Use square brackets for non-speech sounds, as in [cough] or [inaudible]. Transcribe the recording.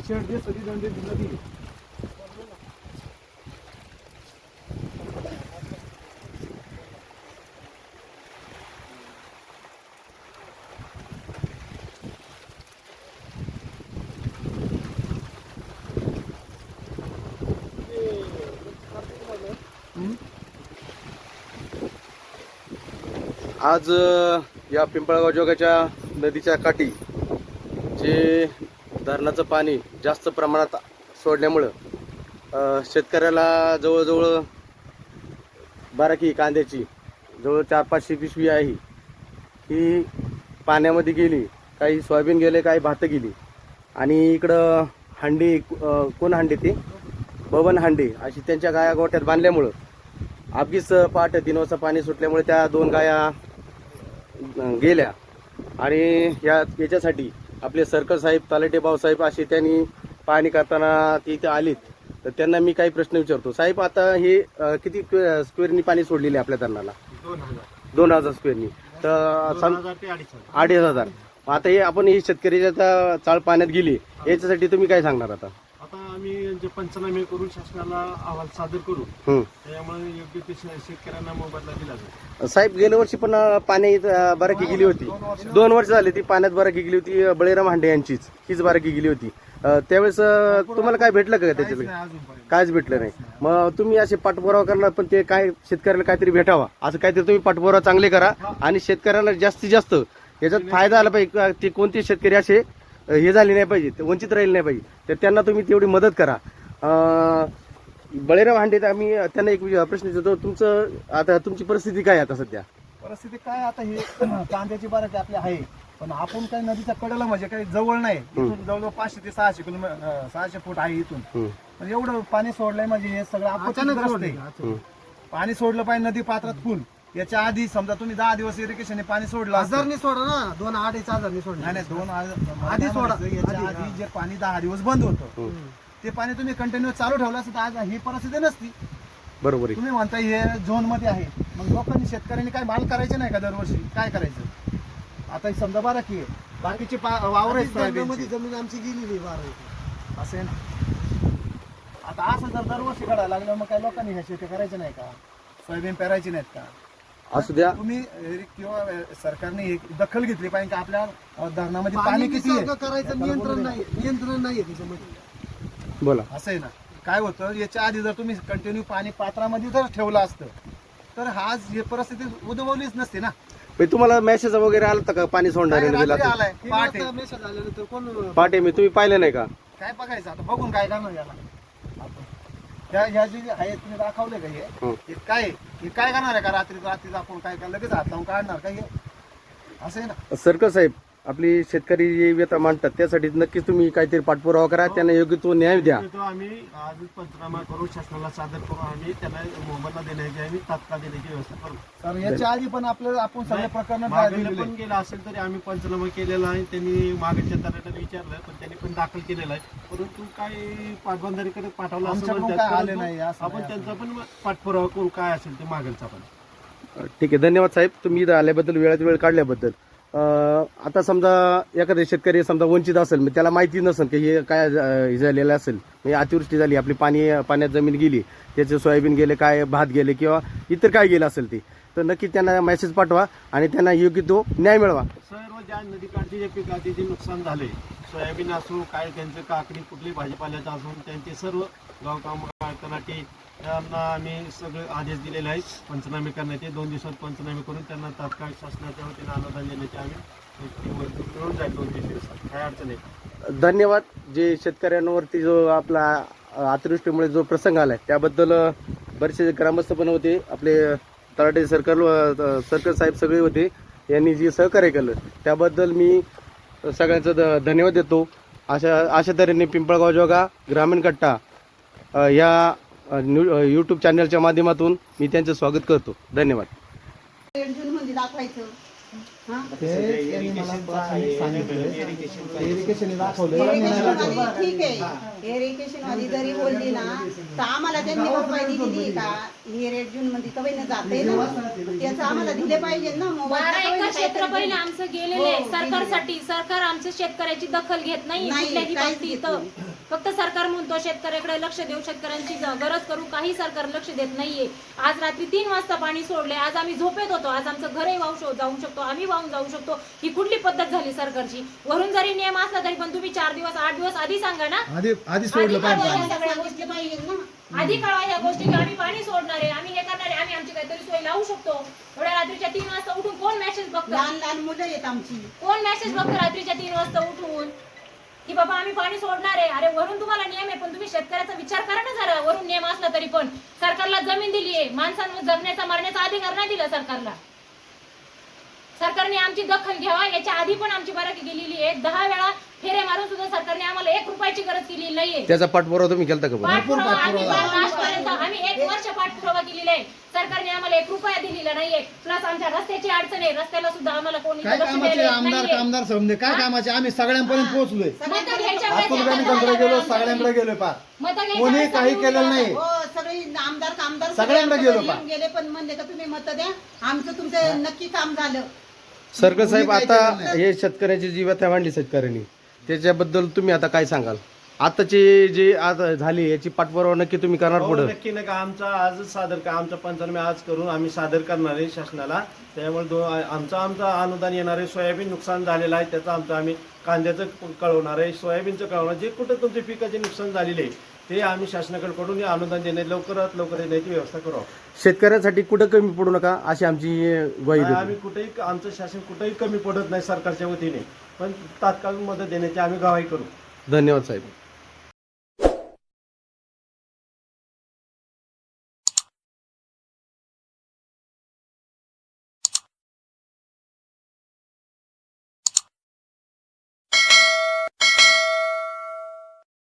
Shade जे सदी दंडे नदी आज या पिंपळगाव जोगाच्या नदीच्या काठी जे धरणाचं पाणी जास्त प्रमाणात सोडल्यामुळं शेतकऱ्याला जवळजवळ बाराकी कांद्याची जवळ चार पाचशे पिशवी आहे. ही पाण्यामध्ये गेली काही सोयाबीन गेले काही भातं गेली. आणि इकडं हांडी कोण हांडी ती? बवन हांडी अशी त्यांच्या गाया गोठ्यात बांधल्यामुळं अगदीच पहाटे तीन वाजता पाणी सुटल्यामुळे त्या दोन गाया गेल्या. आणि या याच्यासाठी आपले सरकर साहेब तालटे भाऊसाहेब असे त्यांनी पाहणी करताना ते इथे आलीत. तर त्यांना मी काही प्रश्न विचारतो. साहेब आता हे अं, किती स्क्वे- स्क्वेअरनी पाणी सोडलेले आपल्या धरणाला? दोन हजार. दोन हजार स्क्वेअरनी. तर दोन सम- हजार ते अडीच हजार. अडीच हजार. मग आता हे आपण ही शेतकऱ्याच्या त्या चाळ पाण्यात गेली याच्यासाठी तुम्ही काय सांगणार आता? आता आम्ही जे पंचनामे करून शासनाला अहवाल सादर करू हं. त्यामुळे योग्य ते शे- शेतकऱ्यांना मोबदला दिला जाईल साहेब गेल्या वर्षी पण अं, पाण्यात अं, बाराकी गेली होती. दोन वर्ष झाली ती पाण्यात बाराकी गेली होती. अं, बळीराम हांडे यांचीच हीच बाराकी गेली होती. अं, त्यावेळेस अं, तुम्हाला काय भेटलं का अजूनपर्यंत. कायच भेटलं नाही. मग तुम्ही असे पाठपुरावा करणार पण ते काय शेतकऱ्याला काहीतरी भेटावा. असं काहीतरी तुम्ही पाठपुरावा चांगले करा आणि शेतकऱ्याला जास्तीत जास्त याच्यात फायदा आला पाहिजे. का ते कोणते शेतकरी असे हे झाले नाही पाहिजे ते वंचित राहिले नाही पाहिजे. तर त्यांना तुम्ही तेवढी मदत करा. अं, बळीराम हांडे आम्ही त्यांना एक प्रश्न विचारतो तुमचं आता तुमची परिस्थिती काय आहे आता सध्या? परिस्थिती काय आता हे? कांद्याची [clears throat] बाराकी आपली आहे. पण आपण काही नदीच्या कडेला म्हणजे काही जवळ नाही. इथून जवळजवळ पाचशे ते सहाशे किलोमीटर सहाशे फूट आहे इथून. पण एवढं पाणी सोडलंय म्हणजे हे सगळं हं. पाणी सोडलं पाहिजे नदी पात्रात फुल. याच्या आधी समजा तुम्ही दहा दिवस इरिगेशन पाणी सोडलं असतं. हजारनी सोडा ना दोन अडीच हजारनी सोडा नाही नाही दोन आज- आधी सोडा. याच्या आधी, आधी जे पाणी दहा दिवस बंद होतं हं. ते पाणी तुम्ही कंटिन्यू चालू ठेवलं असतं तर आज ही परिस्थिती नसती बरोबर आहे तुम्ही म्हणताय हे झोनमध्ये आहे मग लोकांनी शेतकऱ्यांनी काय माल करायचे नाही का दरवर्षी काय करायचं आता ही समजा बारा की आहे. बाकीचे पा- वावर आहेत सोयाबीनचे. जमीन आमची गेलेली बारा एकर. असेल आता असं जर दरवर्षी काढायला लागलं मग काय लोकांनी ह्या शेती करायचे नाही का सोयाबीन पेरायची नाहीत का असू द्या. तुम्ही किंवा सरकारने एक दखल घेतली पाहिजे की आपल्या धरणामध्ये पाणी किती आहे? करायचं नियंत्रण नाही नियंत्रण नाहीये त्याच्यामध्ये. बोला. असं आहे ना. काय होतं याच्या आधी जर तुम्ही कंटिन्यू पाणी पात्रामध्ये जर ठेवलं असतं तर हा ही परिस्थिती उद्भवलीच नसते ना. तुम्हाला मेसेज वगैरे आला होता का? पाणी सोडणारे नदीला रात्री आलाय. हे पहाटे. आता मेसेज आल्यानंतर कोण पाटे मी तुम्ही पाहिलं नाही का? काय बघायचं आता? बघून काय करणार याला. आपण. ह्या ह्या जे आहे तुम्ही दाखवले का हे? हं. काय आहे? हे काय करणार आहे का? रात्री रात्री आपण काय काय लगेच हात लावून काढणार का हे? असं आहे ना? सरकर साहेब आपली शेतकरी जे व्यथा मांडतात त्यासाठी नक्कीच तुम्ही काहीतरी पाठपुरावा करा. त्यांना योग्य तो न्याय द्या. तो आम्ही आज पंचनामा करू शासनाला सादर करू आम्ही त्यांना मोबदला देण्याची आम्ही तात्काळ देण्याची व्यवस्था करू. तर याच्या आधी पण आपल्याला आपण सगळे प्रकरण मागेला पण गेला असेल तरी आम्ही पंचनामा केलेला आहे त्यांनी मागच्या तऱ्हेने विचारलं पण त्यांनी पण दाखल केलेला आहे. परंतु काही पाटबंधारीकडे पाठवलं असं म्हणतात. काय आले नाही, असं आपण त्यांचा पण पाठपुरावा करू काय असेल ते मागेलचा पण. ठीक आहे धन्यवाद साहेब. तुम्ही इथं आल्याबद्दल वेळात वेळ काढल्याबद्दल. आता समजा एखादा शेतकरी समजा वंचित असेल मग त्याला माहिती नसेल की हे काय झालेलं असेल. म्हणजे अतिवृष्टी झाली आपली पाणी पाण्यात जमीन गेली त्याचे सोयाबीन गेले काय भात गेले किंवा इतर काय गेलं असेल ते. तर नक्की त्यांना मेसेज पाठवा आणि त्यांना योग्य तो न्याय मिळवा. सर्व ज्या नदीकाठचे जे पिकाचे जे नुकसान झाले सोयाबीन असो काय त्यांचं काकडी कुठली भाजीपाल्याचं असून त्यांचे सर्व गाव कामगार तलाठी यांना आम्ही सगळे आदेश दिलेले आहेत. पंचनामे करण्याचे दोन दिवसात पंचनामे करून त्यांना तात्काळ शासनाच्या वतीने अनुदान देण्याचे आम्ही मिळून जाईल दोन तीन दिवसात. काय अडचण नाही. धन्यवाद. जे शेतकऱ्यांवरती जो आपला अतिवृष्टीमुळे जो प्रसंग आलाय त्याबद्दल अ, बरेचसे ग्रामस्थ पण होते. आपले तलाटे सरकार सर्कल सरकार साहेब सगळे होते. यांनी जे सहकार्य केलं त्याबद्दल मी सगळ्यांचं ध- धन्यवाद देतो. अशा अशा तऱ्हेने पिंपळगाव जोगा ग्रामीण कट्टा या या यूट्यूब चॅनलच्या माध्यमातून मी त्यांचं स्वागत करतो. धन्यवाद. दाखवायचं. ठीक आहे. जरी बोलली ना तर आम्हाला त्यांनी दिली का? हे रेड जून मध्ये जाते ना. त्याचं आम्हाला दिले पाहिजे ना. मोबाईल क्षेत्र पहिले आमचं गेलेलं आहे. सरकारसाठी सरकार आमच्या शेतकऱ्याची दखल घेत नाही. कुठल्याही. फक्त सरकार म्हणतो शेतकऱ्याकडे लक्ष देऊ. शेतकऱ्यांची गरज करू. काही सरकार लक्ष देत नाहीये. आज रात्री तीन वाजता पाणी सोडले आज आम्ही झोपेत होतो. आज आमचं घरही वाहू जाऊ शकतो. आम्ही वाहून जाऊ शकतो. ही कुठली पद्धत झाली सरकारची? वरून जरी नियम असला तरी पण तुम्ही चार दिवस आठ दिवस आधी सांगा ना. आधी आधी सोडलं आधी पाहिजे. कळवा. या सगळ्या गोष्टी आधी कळवा या गोष्टी की आम्ही पाणी सोडणार आहे आम्ही हे करणार आहे आम्ही आमची काहीतरी सोय लावू शकतो. एवढ्या रात्रीच्या तीन वाजता उठून कोण मेसेज बघतो? लहान लहान मुलं आहेत आमची. कोण मेसेज बघतो रात्रीच्या तीन वाजता उठून? की बाबा आम्ही पाणी सोडणार आहे. अरे वरून तुम्हाला नियम आहे पण तुम्ही शेतकऱ्याचा विचार करा ना जरा. वरून नियम असला तरी पण. सरकारला जमीन दिली आहे माणसांवर जगण्याचा मरण्याचा अधिकार नाही दिला सरकारला. सरकारने आमची दखल घ्यावा याच्या आधी पण आमची बराकी गेलेली आहे. दहा वेळा फेरे मारून सुद्धा सरकारने आम्हाला एक रुपयाची गरज केली नाहीये. त्याचा पाठपुरावा तुम्ही केलता का बरं? पाठपुरावा आम्ही बारा आजपर्यंत आम्ही एक वर्ष पाठपुरावा केलेला आहे. सरकारने आम्हाला एक रुपया दिलेला नाहीये. प्लस आमच्या रस्त्याची अडचण आहे. रस्त्याला सुद्धा आम्हाला कोणी काय लक्ष कामाचे द्यायला येत आमदार नाहीये. कामदार समजे? काय कामाचे? आम्ही सगळ्यांपर्यंत पोहोचलोय. मतं घ्यायच्या वेळेस अतुल एखादा बँकांकडे गेलो सगळ्यांकडे गेलोय मतं घ्यायच्या कोणी वेळेस काही आम्ही केलेलं नाही. हो सगळे आमदार कामदार सगळ्यांना सगळे गेलो पा. घरी येऊन गेले पण म्हणले का तुम्ही मत द्या. आमचं तुमचं नक्की काम झालं. सरकर साहेब आता. हे शेतकऱ्याची जी व्यथा मांडली शेतकऱ्यांनी. त्याच्याबद्दल तुम्ही आता काय सांगाल? आताची जी आज झाली याची पाठपुरावा नक्की तुम्ही करणार हो, पुढे. नक्की नका आमचा आजच सादर का आमचा पंचनामे आज करून आम्ही सादर करणार आहे शासनाला. त्यामुळे दो आमचं आमचं अनुदान येणार आहे सोयाबीन नुकसान झालेलं आहे त्याचं आमचं आम्ही कांद्याचं कळवणार आहे. सोयाबीनचं कळवणार जे कुठं तुमच्या पिकाचे नुकसान झालेले आहे ते आम्ही शासनाकडे कडून हे अनुदान देणे लवकरात लवकर देण्याची व्यवस्था करू शेतकऱ्यांसाठी कुठं कमी पडू नका अशी आमची ग्वाही नाही, देतो. आम्ही कुठेही आमचं शासन कुठेही कमी पडत नाही सरकारच्या वतीने. पण तात्काळ मदत देण्याची आम्ही गवाही करू. धन्यवाद साहेब.